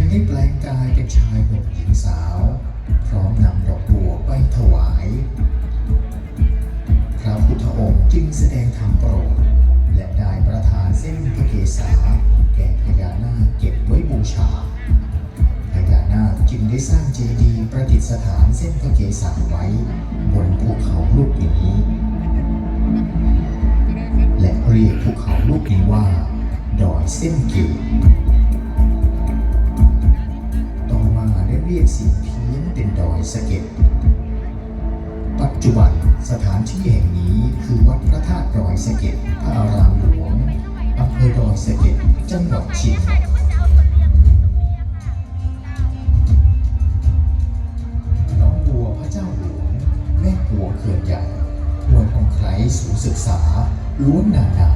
งได้แปลงกายเป็นชายหนุ่มหญิงสาว พร้อมนำดอกบัวไปถวาย พระพุทธองค์จึงแสดงธรรมโปรดและได้ประทานเส้นพระเกศาแก่พญานาคเก็บไว้บูชาพญานาคจึงได้สร้างเจดีย์ประดิษฐานเส้นพระเกศาไว้ บนภูเขาลูกนี้ และเรียกภูเขาลูกนี้ว่า ดอยเส้นเกตต่ สิ่งเพี้ยนเป็นดอยสะเก็ด ปัจจุบันสถานที่แห่งนี้คือวัดพระธาตุดอยสะเก็ดพระอารามหลวงอำเภอดอยสะเก็ดจังหวัดเชียงใหม่น้องบัวพระเจ้าหลวง แม่บัวเขื่อนใหญ่มวยของใครสูงศึกษาล้วนนานา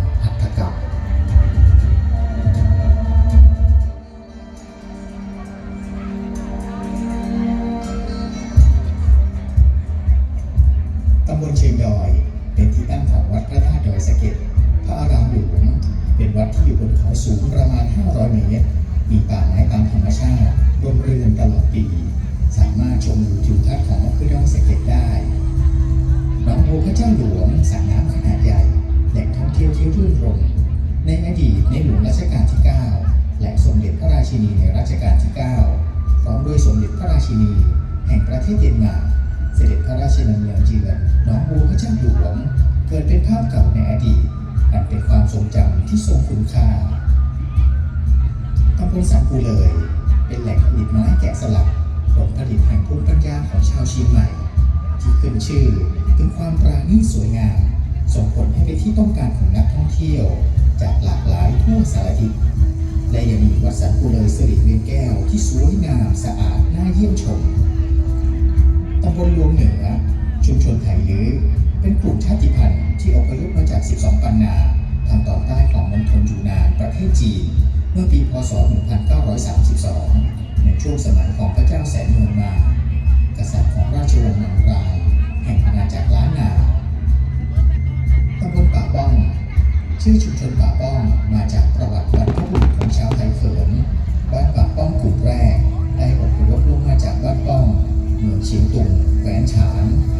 นเขาสูงประมาณ 500 เมตร มีป่าไม้ตามธรรมชาติร่มรื่นตลอดปี สามารถชมวิวทิวทัศน์ของอำเภอดอยสะเก็ดได้หนองบัวพระเจ้าหลวงสระน้ำขนาดใหญ่แหล่งท่องเที่ยวที่รื่นรมย์ในอดีตในหลวงรัชกาลที่ 9 และสมเด็จพระราชินีในรัชกาลที่ 9 พร้อมด้วยสมเด็จพระราชินี แห่งประเทศเดนมาร์กเสด็จพระราชดำเนินเยือนน้องบัวพระเจ้าหลวง เกิดเป็นภาพเก่า ที่ทรงคุณค่าตำบลสันปูเลย เป็นแหล่งผลิตไม้แกะสลักผลผลิตแห่งภูมิปัญญาของชาวเชียงใหม่ ที่ขึ้นชื่อถึงความปราณีตสวยงาม ส่งผลให้เป็นที่ต้องการของนักท่องเที่ยว จากหลากหลายทั่วสารทิศและยังมีวัดสันปูเลยสิริเวียนแก้วที่สวยงามสะอาดน่าเยี่ยมชมตำบลหลวงเหนือชุมชนไทยลื้อเป็นกลุ่มชาติพันธุ์ที่อพยพมาจาก 12 ปันนา ทางตอนใต้ของมณฑลยูนานประเทศจีน เมื่อปีพศ 1932 ในช่วงสมัยของพระเจ้าแสนเมืองมา กษัตริย์ของราชวงศ์นางราย แห่งอาณาจักรล้านนาตำบลป่าบ้อง ชื่อชุมชนป่าบ้องมาจากประวัติบรรพบุรุษของชาวไทยเขินบ้านป่าบ้องกลุ่มแรก ได้อพยพลงมาจากบ้านป้องเมืองเชียงตุงแขวนฉานทาง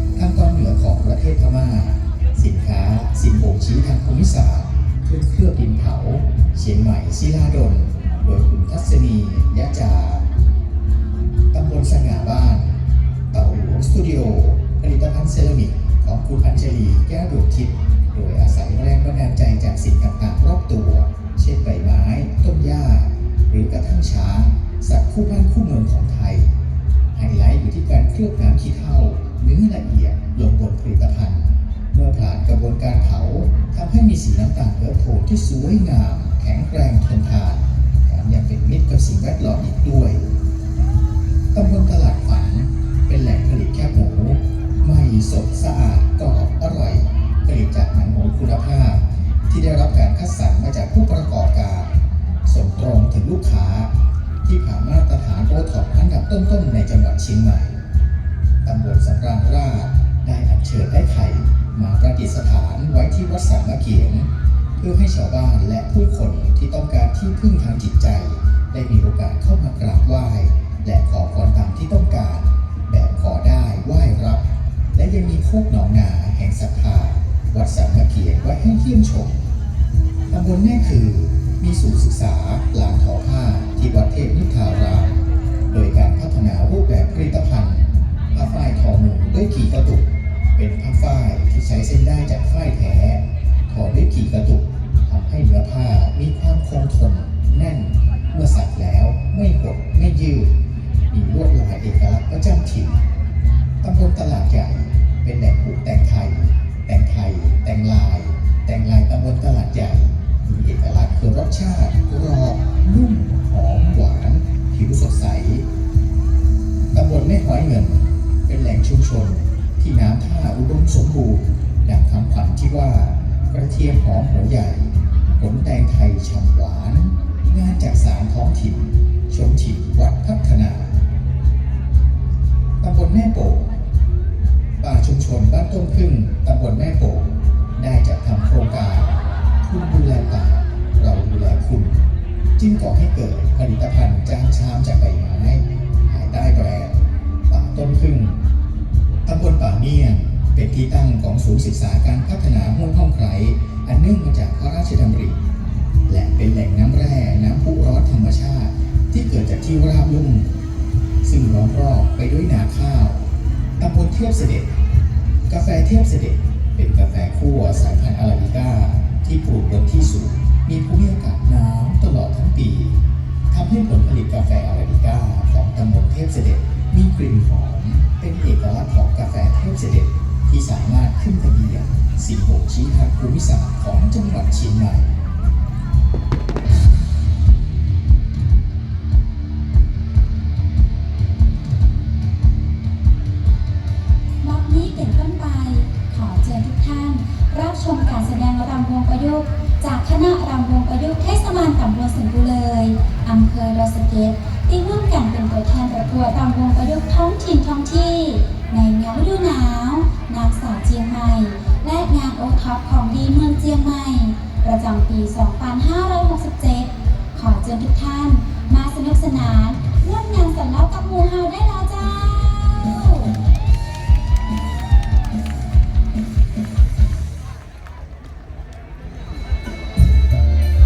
เชียงใหม่ศิลาดลโดยคุณทัศนียะจาตำบลสง่าบ้าน เต่าหลวงสตูดิโอผลิตภัณฑ์เซรามิกของคุณอัญชลีแก้วดวงทิพย์โดยอาศัยแรงบันดาลใจจากสิ่งต่างๆรอบตัว เช่นใบไม้ ต้นหญ้า หรือกระทั่งช้างสัตว์คู่บ้านคู่เมืองของไทยไฮไลท์อยู่ที่การเคลือบน้ำขี้เถ้าเนื้อละเอียดลงบนผลิตภัณฑ์ เมื่อผ่านกระบวนการเผาทำให้มีสีน้ำตาลเอิร์ธโทนที่สวยงาม แข็งแรงทนทานแถมยังเป็นมิตรกับสิ่งแวดล้อมอีกด้วยตำบลตลาดฝันเป็นแหล่งผลิตแคบหมูใหม่สดสะอาดกรอบอร่อยผลิตจากหนังหมูคุณภาพ ที่ได้รับการคัดสรรมาจากผู้ประกอบการส่งตรงถึงลูกค้า ที่ผ่านมาตรฐานโอท็อปอันดับต้นๆในจังหวัดเชียงใหม่ตำบลสำราญราชได้อัญเชิญไอ้ไข่มาประดิษฐานไว้ที่วัดสังมะเขียง เพื่อให้ชาวบ้านและผู้คนที่ต้องการที่พึ่งทางจิตใจ ได้มีโอกาสเข้ามากราบไหว้ และขอพรตามที่ต้องการ แบบขอได้ไหว้รับ และยังมีโคกหนองนาแห่งศรัทธาวัดสังมะเขียงไว้ให้เยี่ยมชมตำบลแม่คือมีศูนย์ศึกษาหลานทอผ้าที่วัดเทพนิทารามโดยการพัฒนารูปแบบผลิตภัณฑ์ผ้าฝ้ายทอมือด้วยขีกระตุก เป็นผ้าฝ้ายที่ใช้เส้นได้จากฝ้ายแท้ กระเทียมหอมหัวใหญ่ผลแตงไทยฉ่ำหวาน งานจากสารท้องถิ่น ชมถิ่นวัดพัฒนาตำบลแม่โป่งป่าชุมชนบ้านต้นพึ่งตำบลแม่โป่งได้จัดทำโครงการ คุณดูแลป่าเราดูแลคุณ จึงก่อให้เกิด ที่ตั้งของศูนย์ศึกษาการพัฒนาห้วยห้องไคร้อันเนื่องมาจากพระราชดำริ และเป็นแหล่งน้ำแร่น้ำพุร้อนธรรมชาติ ที่เกิดจากที่ราบลุ่มซึ่งล้อมรอบไปด้วยนาข้าวตำบลเทียบเสด็จ กาแฟเทียบเสด็จ เป็นกาแฟคั่วสายพันธุ์อาราบิก้าที่ปลูกบนที่สูง ทางภูมิศาสตร์ของจังหวัดเชียงใหม่นับนี้เป็นต้นไป ขอเชิญทุกท่าน รับชมการแสดงรำวงประยุกต์จากคณะรำวงประยุกต์เทศบาลตำบลสิงห์บุเลยอำเภอดอสเก็ดที่ร่วมกันเป็นตัวแทนประกวดรำวงประยุกต์ท้องถิ่นท้องที่ ในงานฤดูหนาว นางสาวเจียงใหม่ และงานโอท็อปของดีเมืองเจียงใหม่ ประจำปี 2567 ขอเชิญทุกท่าน